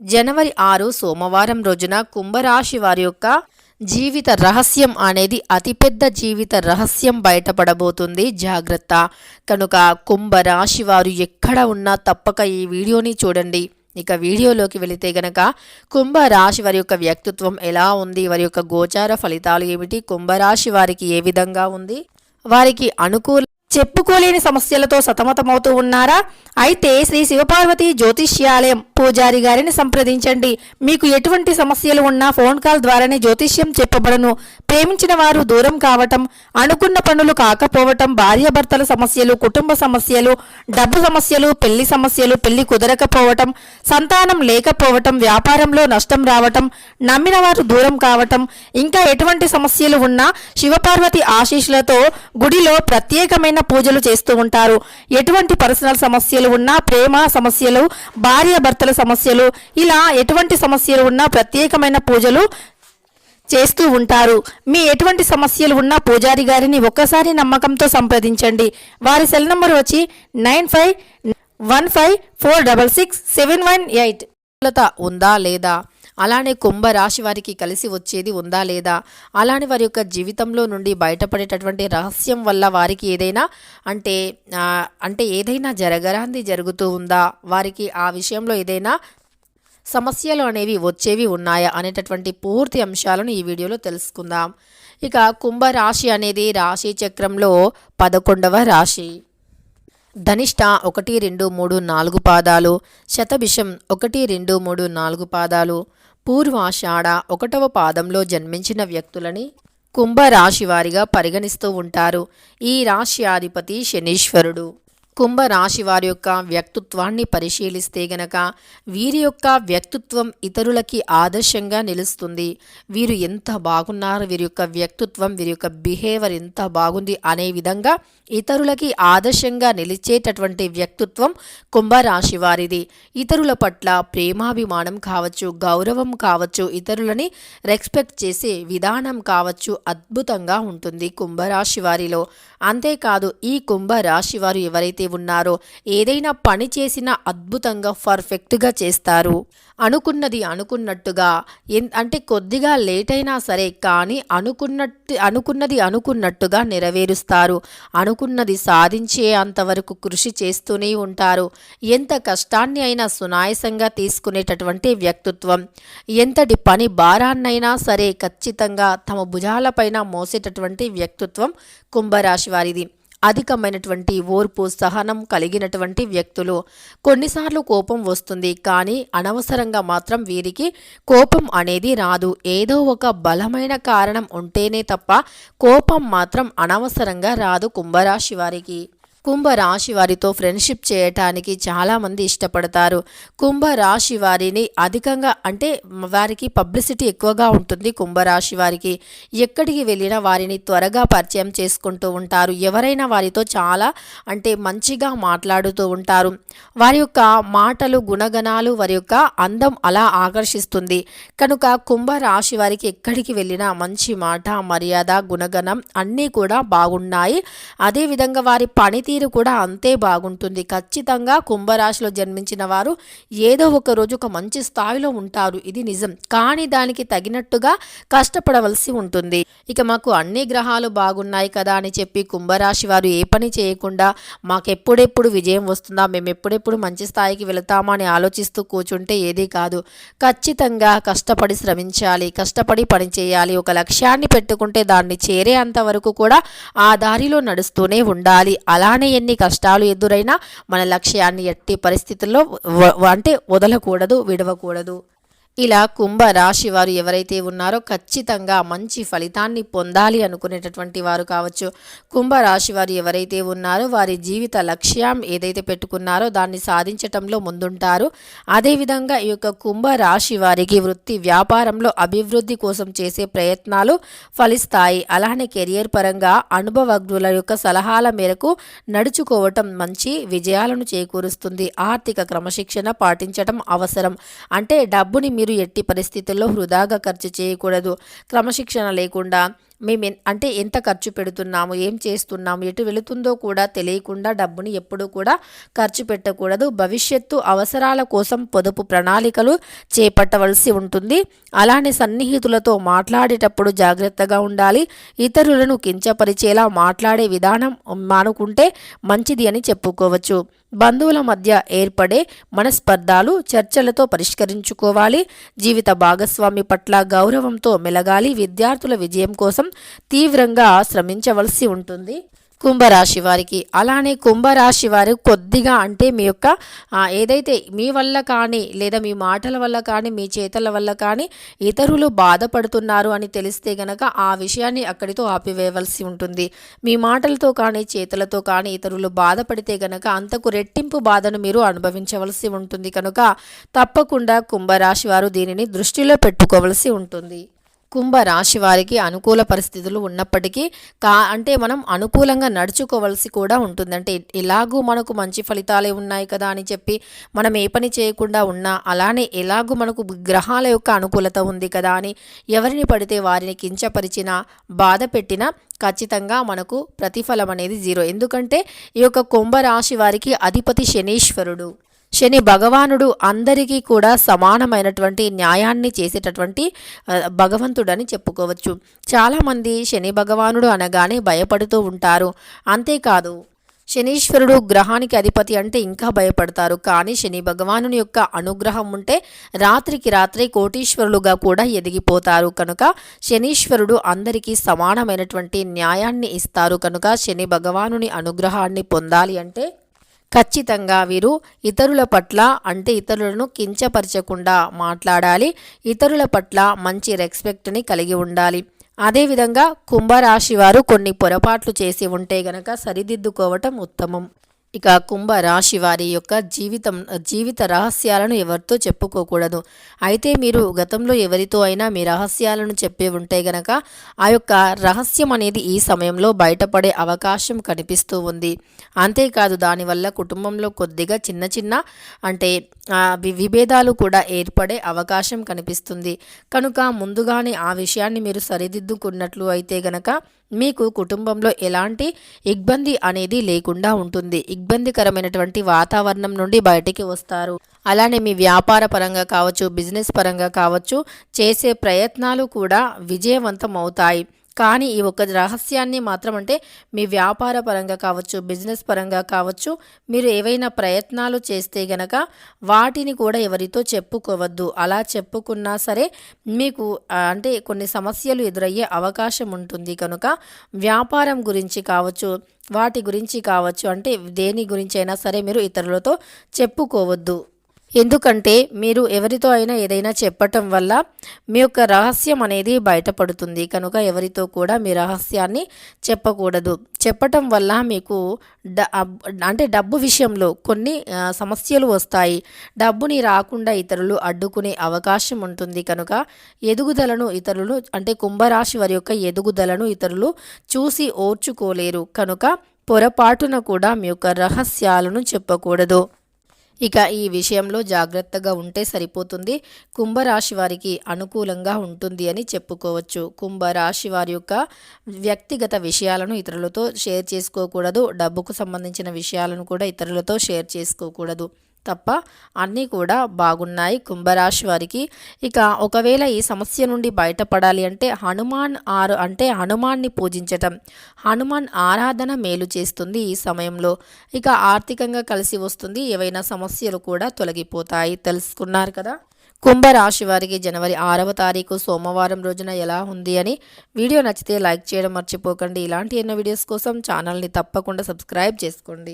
జనవరి ఆరు సోమవారం రోజున కుంభరాశి వారి యొక్క జీవిత రహస్యం అనేది అతిపెద్ద జీవిత రహస్యం బయటపడబోతుంది. జాగ్రత్త. కనుక కుంభరాశి వారు ఎక్కడ ఉన్నా తప్పక ఈ వీడియోని చూడండి. ఇక వీడియోలోకి వెళితే గనక కుంభరాశి వారి యొక్క వ్యక్తిత్వం ఎలా ఉంది? వారి యొక్క గోచార ఫలితాలు ఏమిటి? కుంభరాశి వారికి ఏ విధంగా ఉంది? వారికి అనుకూల చెప్పుకోలేని సమస్యలతో సతమతమవుతూ ఉన్నారా? అయితే శ్రీ శివపార్వతి జ్యోతిష్యాలయం పూజారి గారిని సంప్రదించండి. మీకు ఎటువంటి సమస్యలు ఉన్నా ఫోన్ కాల్ ద్వారానే జ్యోతిష్యం చెప్పబడను. ప్రేమించిన వారు దూరం కావటం అనుకున్న పనులు కాకపోవటం భార్యాభర్తల సమస్యలు కుటుంబ సమస్యలు డబ్బు సమస్యలు పెళ్ళి సమస్యలు పెళ్ళి కుదరకపోవటం సంతానం లేకపోవటం వ్యాపారంలో నష్టం రావటం నమ్మిన వారు దూరం కావటం ఇంకా ఎటువంటి సమస్యలు ఉన్నా శివపార్వతి ఆశీస్సులతో గుడిలో ప్రత్యేకమైన పూజలు చేస్తూ ఉంటారు. ఎటువంటి పర్సనల్ సమస్యలు ఉన్నా ప్రేమ సమస్యలు భార్య భర్తల సమస్యలు ఇలా ఎటువంటి సమస్యలు ఉన్నా ప్రత్యేకమైన పూజలు చేస్తూ ఉంటారు. మీ ఎటువంటి సమస్యలు ఉన్నా పూజారి గారిని ఒక్కసారి నమ్మకంతో సంప్రదించండి. వారి సెల్ నంబర్ వచ్చి nine five one five four double six seven one eight. ఉందా లేదా? అలానే కుంభరాశి వారికి కలిసి వచ్చేది ఉందా లేదా? అలానే వారి యొక్క జీవితంలో నుండి బయటపడేటటువంటి రహస్యం వల్ల వారికి ఏదైనా అంటే అంటే ఏదైనా జరగరాంది జరుగుతూ ఉందా? వారికి ఆ విషయంలో ఏదైనా సమస్యలు అనేవి వచ్చేవి ఉన్నాయా? అనేటటువంటి పూర్తి అంశాలను ఈ వీడియోలో తెలుసుకుందాం. ఇక కుంభరాశి అనేది రాశి చక్రంలో పదకొండవ రాశి. ధనిష్ట ఒకటి రెండు మూడు నాలుగు పాదాలు. శతభిషం ఒకటి రెండు మూడు నాలుగు పాదాలు. పూర్వాషాఢ ఒకటవ పాదంలో జన్మించిన వ్యక్తులని కుంభరాశివారిగా పరిగణిస్తూ ఉంటారు. ఈ రాశి అధిపతి శనీశ్వరుడు. కుంభరాశి వారి యొక్క వ్యక్తిత్వాన్ని పరిశీలిస్తే గనక వీరి యొక్క వ్యక్తిత్వం ఇతరులకి ఆదర్శంగా నిలుస్తుంది. వీరు ఎంత బాగున్నారు వీరి యొక్క వ్యక్తిత్వం వీరి యొక్క బిహేవియర్ ఎంత బాగుంది అనే విధంగా ఇతరులకి ఆదర్శంగా నిలిచేటటువంటి వ్యక్తిత్వం కుంభరాశి వారిది. ఇతరుల పట్ల ప్రేమాభిమానం కావచ్చు గౌరవం కావచ్చు ఇతరులని రెస్పెక్ట్ చేసే విధానం కావచ్చు అద్భుతంగా ఉంటుంది కుంభరాశి వారిలో. అంతేకాదు ఈ కుంభరాశి వారు ఎవరైతే ఉన్నారో ఏదైనా పని చేసినా అద్భుతంగా పర్ఫెక్ట్గా చేస్తారు. అనుకున్నది అనుకున్నట్టుగా ఎన్ అంటే కొద్దిగా లేట్ అయినా సరే కానీ అనుకున్నట్టు అనుకున్నది అనుకున్నట్టుగా నెరవేరుస్తారు. అనుకున్నది సాధించే అంతవరకు కృషి చేస్తూనే ఉంటారు. ఎంత కష్టాన్ని అయినా సునాయసంగా తీసుకునేటటువంటి వ్యక్తిత్వం ఎంతటి పని భారాన్నైనా సరే ఖచ్చితంగా తమ భుజాలపైన మోసేటటువంటి వ్యక్తిత్వం కుంభరాశి వారిది. అధికమైనటువంటి ఓర్పు సహనం కలిగినటువంటి వ్యక్తులు. కొన్నిసార్లు కోపం వస్తుంది కానీ అనవసరంగా మాత్రం వీరికి కోపం అనేది రాదు. ఏదో ఒక బలమైన కారణం ఉంటేనే తప్ప కోపం మాత్రం అనవసరంగా రాదు కుంభరాశి వారికి. కుంభరాశి వారితో ఫ్రెండ్షిప్ చేయటానికి చాలామంది ఇష్టపడతారు. కుంభరాశి వారిని అధికంగా అంటే వారికి పబ్లిసిటీ ఎక్కువగా ఉంటుంది. కుంభరాశి వారికి ఎక్కడికి వెళ్ళినా వారిని త్వరగా పరిచయం చేసుకుంటూ ఉంటారు. ఎవరైనా వారితో చాలా అంటే మంచిగా మాట్లాడుతూ ఉంటారు. వారి యొక్క మాటలు గుణగణాలు వారి యొక్క అందం అలా ఆకర్షిస్తుంది. కనుక కుంభరాశి వారికి ఎక్కడికి వెళ్ళినా మంచి మాట మర్యాద గుణగణం అన్నీ కూడా బాగున్నాయి. అదేవిధంగా వారి పనితీరు కూడా అంతే బాగుంటుంది. ఖచ్చితంగా కుంభరాశిలో జన్మించిన వారు ఏదో ఒక రోజు ఒక మంచి స్థాయిలో ఉంటారు. ఇది నిజం. కానీ దానికి తగినట్టుగా కష్టపడవలసి ఉంటుంది. ఇక మాకు అన్ని గ్రహాలు బాగున్నాయి కదా అని చెప్పి కుంభరాశి వారు ఏ పని చేయకుండా మాకెప్పుడెప్పుడు విజయం వస్తుందా మేము ఎప్పుడెప్పుడు మంచి స్థాయికి వెళతామా అని ఆలోచిస్తూ కూర్చుంటే ఏదీ కాదు. ఖచ్చితంగా కష్టపడి శ్రమించాలి కష్టపడి పని చేయాలి. ఒక లక్ష్యాన్ని పెట్టుకుంటే దాన్ని చేరే అంతవరకు కూడా ఆ దారిలో నడుస్తూనే ఉండాలి. అలానే ఎన్ని కష్టాలు ఎదురైనా మన లక్ష్యాన్ని ఎట్టి పరిస్థితుల్లో అంటే వదలకూడదు విడవకూడదు. ఇలా కుంభ రాశి వారు ఎవరైతే ఉన్నారో ఖచ్చితంగా మంచి ఫలితాన్ని పొందాలి అనుకునేటటువంటి వారు కావచ్చు. కుంభ రాశి వారు ఎవరైతే ఉన్నారో వారి జీవిత లక్ష్యం ఏదైతే పెట్టుకున్నారో దాన్ని సాధించటంలో ముందుంటారు. అదేవిధంగా ఈ యొక్క కుంభ రాశి వారికి వృత్తి వ్యాపారంలో అభివృద్ధి కోసం చేసే ప్రయత్నాలు ఫలిస్తాయి. అలానే కెరియర్ పరంగా అనుభవజ్ఞుల యొక్క సలహాల మేరకు నడుచుకోవటం మంచి విజయాలను చేకూరుస్తుంది. ఆర్థిక క్రమశిక్షణ పాటించటం అవసరం. అంటే డబ్బుని మీరు ఎట్టి పరిస్థితుల్లో వృధాగా ఖర్చు చేయకూడదు. క్రమశిక్షణ లేకుండా మేము అంటే ఎంత ఖర్చు పెడుతున్నాము ఏం చేస్తున్నాము ఎటు వెళుతుందో కూడా తెలియకుండా డబ్బుని ఎప్పుడూ కూడా ఖర్చు పెట్టకూడదు. భవిష్యత్తు అవసరాల కోసం పొదుపు ప్రణాళికలు చేపట్టవలసి ఉంటుంది. అలానే సన్నిహితులతో మాట్లాడేటప్పుడు జాగ్రత్తగా ఉండాలి. ఇతరులను కించపరిచేలా మాట్లాడే విధానం మానుకుంటే మంచిది అని చెప్పుకోవచ్చు. బంధువుల మధ్య ఏర్పడే మనస్పర్ధాలు చర్చలతో పరిష్కరించుకోవాలి. జీవిత భాగస్వామి పట్ల గౌరవంతో మెలగాలి. విద్యార్థుల విజయం కోసం తీవ్రంగా శ్రమించవలసి ఉంటుంది. కుంభరాశి వారికి. అలానే కుంభరాశి వారు కొద్దిగా అంటే మీ యొక్క ఏదైతే మీ వల్ల కానీ లేదా మీ మాటల వల్ల కానీ మీ చేతల వల్ల కానీ ఇతరులు బాధపడుతున్నారు అని తెలిస్తే గనక ఆ విషయాన్ని అక్కడితో ఆపివేయవలసి ఉంటుంది. మీ మాటలతో కానీ చేతులతో కానీ ఇతరులు బాధపడితే గనక అంతకు రెట్టింపు బాధను మీరు అనుభవించవలసి ఉంటుంది. కనుక తప్పకుండా కుంభరాశి వారు దీనిని దృష్టిలో పెట్టుకోవలసి ఉంటుంది. కుంభ రాశి వారికి అనుకూల పరిస్థితులు ఉన్నప్పటికీ కా అంటే మనం అనుకూలంగా నడుచుకోవలసి కూడా ఉంటుంది. అంటే ఎలాగూ మనకు మంచి ఫలితాలే ఉన్నాయి కదా అని చెప్పి మనం ఏ పని చేయకుండా ఉన్నా అలానే ఎలాగూ మనకు గ్రహాల యొక్క అనుకూలత ఉంది కదా అని ఎవరిని పడితే వారిని కించపరిచినా బాధ పెట్టినా ఖచ్చితంగా మనకు ప్రతిఫలం అనేది జీరో. ఎందుకంటే ఈ యొక్క కుంభరాశి వారికి అధిపతి శనీశ్వరుడు. శని భగవానుడు అందరికీ కూడా సమానమైనటువంటి న్యాయాన్ని చేసేటటువంటి భగవంతుడని చెప్పుకోవచ్చు. చాలామంది శని భగవానుడు అనగానే భయపడుతూ ఉంటారు. అంతేకాదు శనీశ్వరుడు గ్రహానికి అధిపతి అంటే ఇంకా భయపడతారు. కానీ శని భగవానుని యొక్క అనుగ్రహం ఉంటే రాత్రికి రాత్రే కోటీశ్వరులుగా కూడా ఎదిగిపోతారు. కనుక శనీశ్వరుడు అందరికీ సమానమైనటువంటి న్యాయాన్ని ఇస్తారు. కనుక శని భగవానుని అనుగ్రహాన్ని పొందాలి అంటే ఖచ్చితంగా వీరు ఇతరుల పట్ల అంటే ఇతరులను కించపరచకుండా మాట్లాడాలి. ఇతరుల పట్ల మంచి రెస్పెక్ట్ని కలిగి ఉండాలి. అదేవిధంగా కుంభరాశి వారు కొన్ని పొరపాట్లు చేసి ఉంటే గనక సరిదిద్దుకోవటం ఉత్తమం. ఇక కుంభ రాశి వారి యొక్క జీవితం జీవిత రహస్యాలను ఎవరితో చెప్పుకోకూడదు. అయితే మీరు గతంలో ఎవరితో అయినా మీ రహస్యాలను చెప్పి ఉంటే గనక ఆ యొక్క రహస్యం అనేది ఈ సమయంలో బయటపడే అవకాశం కనిపిస్తూ ఉంది. అంతేకాదు దానివల్ల కుటుంబంలో కొద్దిగా చిన్న చిన్న అంటే విభేదాలు కూడా ఏర్పడే అవకాశం కనిపిస్తుంది. కనుక ముందుగానే ఆ విషయాన్ని మీరు సరిదిద్దుకున్నట్లు అయితే గనక మీకు కుటుంబంలో ఎలాంటి ఇబ్బంది అనేది లేకుండా ఉంటుంది. ఇబ్బందికరమైనటువంటి వాతావరణం నుండి బయటికి వస్తారు. అలానే మీ వ్యాపార పరంగా కావచ్చు బిజినెస్ పరంగా కావచ్చు చేసే ప్రయత్నాలు కూడా విజయవంతం అవుతాయి కానీ ఈ ఒక్క రహస్యాన్ని మాత్రం అంటే మీ వ్యాపార పరంగా కావచ్చు బిజినెస్ పరంగా కావచ్చు మీరు ఏవైనా ప్రయత్నాలు చేస్తే గనక వాటిని కూడా ఎవరితో చెప్పుకోవద్దు. అలా చెప్పుకున్నా సరే మీకు అంటే కొన్ని సమస్యలు ఎదురయ్యే అవకాశం ఉంటుంది. కనుక వ్యాపారం గురించి కావచ్చు వాటి గురించి కావచ్చు అంటే దేని గురించి అయినా సరే మీరు ఇతరులతో చెప్పుకోవద్దు. ఎందుకంటే మీరు ఎవరితో అయినా ఏదైనా చెప్పటం వల్ల మీ యొక్క రహస్యం అనేది బయటపడుతుంది. కనుక ఎవరితో కూడా మీ రహస్యాన్ని చెప్పకూడదు. చెప్పటం వల్ల మీకు డ అంటే డబ్బు విషయంలో కొన్ని సమస్యలు వస్తాయి. డబ్బుని రాకుండా ఇతరులు అడ్డుకునే అవకాశం ఉంటుంది. కనుక ఎదుగుదలను ఇతరులు అంటే కుంభరాశి వారి యొక్క ఎదుగుదలను ఇతరులు చూసి ఓర్చుకోలేరు. కనుక పొరపాటున కూడా మీ యొక్క రహస్యాలను చెప్పకూడదు. ఇక ఈ విషయంలో జాగ్రత్తగా ఉంటే సరిపోతుంది. కుంభరాశి వారికి అనుకూలంగా ఉంటుంది అని చెప్పుకోవచ్చు. కుంభరాశి వారి యొక్క వ్యక్తిగత విషయాలను ఇతరులతో షేర్ చేసుకోకూడదు. డబ్బుకు సంబంధించిన విషయాలను కూడా ఇతరులతో షేర్ చేసుకోకూడదు. తప్ప అన్నీ కూడా బాగున్నాయి కుంభరాశి వారికి. ఇక ఒకవేళ ఈ సమస్య నుండి బయటపడాలి అంటే హనుమాన్ ఆరు అంటే హనుమాన్ని పూజించటం హనుమాన్ ఆరాధన మేలు చేస్తుంది ఈ సమయంలో. ఇక ఆర్థికంగా కలిసి వస్తుంది ఏవైనా సమస్యలు కూడా తొలగిపోతాయి. తెలుసుకున్నారు కదా? కుంభరాశి వారికి జనవరి ఆరవ తారీఖు సోమవారం రోజున ఎలా ఉంది అని వీడియో నచ్చితే లైక్ చేయడం మర్చిపోకండి. ఇలాంటి ఎన్నో వీడియోస్ కోసం ఛానల్ని తప్పకుండా సబ్స్క్రైబ్ చేసుకోండి.